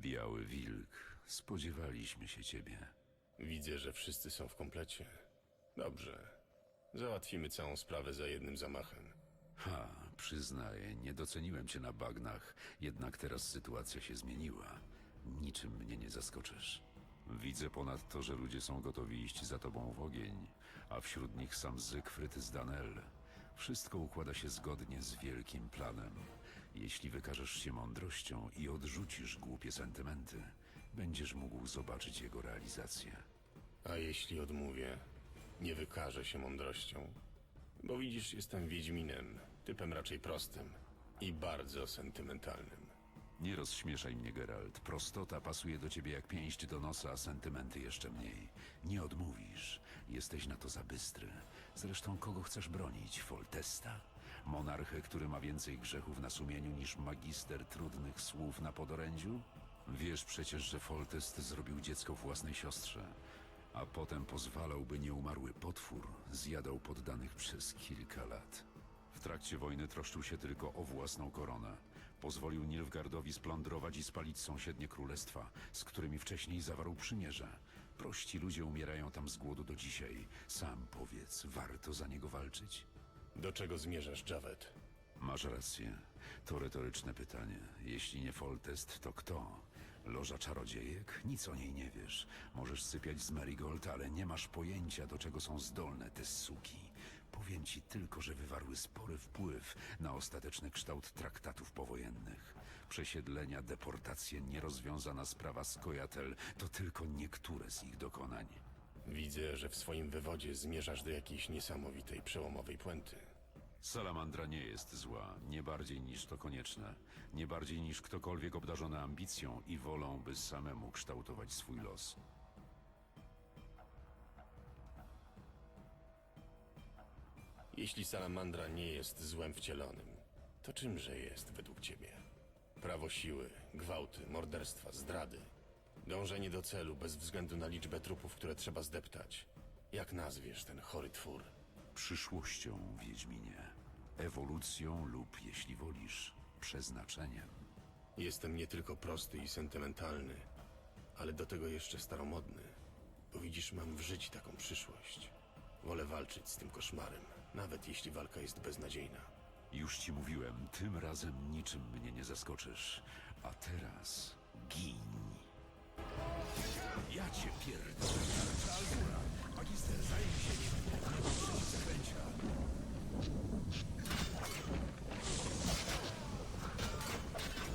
Biały wilk, spodziewaliśmy się ciebie. Widzę, że wszyscy są w komplecie. Dobrze. Załatwimy całą sprawę za jednym zamachem. Ha, przyznaję, nie doceniłem cię na bagnach, jednak teraz sytuacja się zmieniła. Niczym mnie nie zaskoczysz. Widzę ponadto, że ludzie są gotowi iść za tobą w ogień, a wśród nich sam Zygfryd z Danel. Wszystko układa się zgodnie z wielkim planem. Jeśli wykażesz się mądrością i odrzucisz głupie sentymenty, będziesz mógł zobaczyć jego realizację. A jeśli odmówię, nie wykażę się mądrością. Bo widzisz, jestem Wiedźminem, typem raczej prostym i bardzo sentymentalnym. Nie rozśmieszaj mnie, Geralt. Prostota pasuje do ciebie jak pięść do nosa, a sentymenty jeszcze mniej. Nie odmówisz. Jesteś na to za bystry. Zresztą kogo chcesz bronić? Foltesta? Monarchę, który ma więcej grzechów na sumieniu niż magister trudnych słów na podorędziu? Wiesz przecież, że Foltest zrobił dziecko własnej siostrze, a potem pozwalał, by nieumarły potwór zjadał poddanych przez kilka lat. W trakcie wojny troszczył się tylko o własną koronę. Pozwolił Nilfgardowi splądrować i spalić sąsiednie królestwa, z którymi wcześniej zawarł przymierze. Prości ludzie umierają tam z głodu do dzisiaj. Sam powiedz, warto za niego walczyć? Do czego zmierzasz, Javet? Masz rację. To retoryczne pytanie. Jeśli nie Foltest, to kto? Loża czarodziejek? Nic o niej nie wiesz. Możesz sypiać z Marigold, ale nie masz pojęcia, do czego są zdolne te suki. Powiem ci tylko, że wywarły spory wpływ na ostateczny kształt traktatów powojennych. Przesiedlenia, deportacje, nierozwiązana sprawa z Kojatel to tylko niektóre z ich dokonań. Widzę, że w swoim wywodzie zmierzasz do jakiejś niesamowitej, przełomowej puenty. Salamandra nie jest zła, nie bardziej niż to konieczne, nie bardziej niż ktokolwiek obdarzony ambicją i wolą, by samemu kształtować swój los. Jeśli salamandra nie jest złem wcielonym, to czymże jest według ciebie? Prawo siły, gwałty, morderstwa, zdrady. Dążenie do celu bez względu na liczbę trupów, które trzeba zdeptać. Jak nazwiesz ten chory twór? Przyszłością, Wiedźminie, ewolucją lub, jeśli wolisz, przeznaczeniem. Jestem nie tylko prosty i sentymentalny, ale do tego jeszcze staromodny. Bo widzisz, mam w życiu taką przyszłość. Wolę walczyć z tym koszmarem, nawet jeśli walka jest beznadziejna. Już ci mówiłem, tym razem niczym mnie nie zaskoczysz. A teraz gin. わかった!